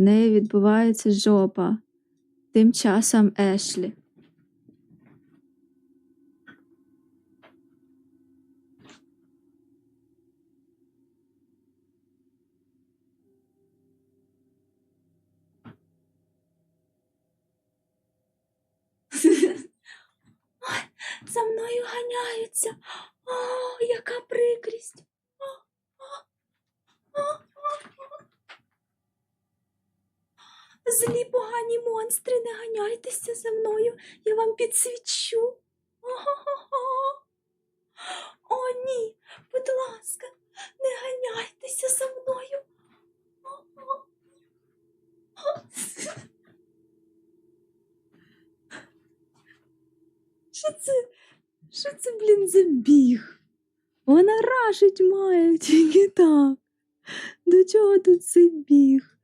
В неї відбувається жопа. Тим часом Ешлі. За мною ганяються. О, яка прикрість. О, о, о, о, о. Злі погані монстри, не ганяйтеся за мною, я вам підсвічу. О, ні, будь ласка, не ганяйтеся за мною. Що це? Що це, блін, за біг? Вона рашить має, тільки так. До чого тут цей біг?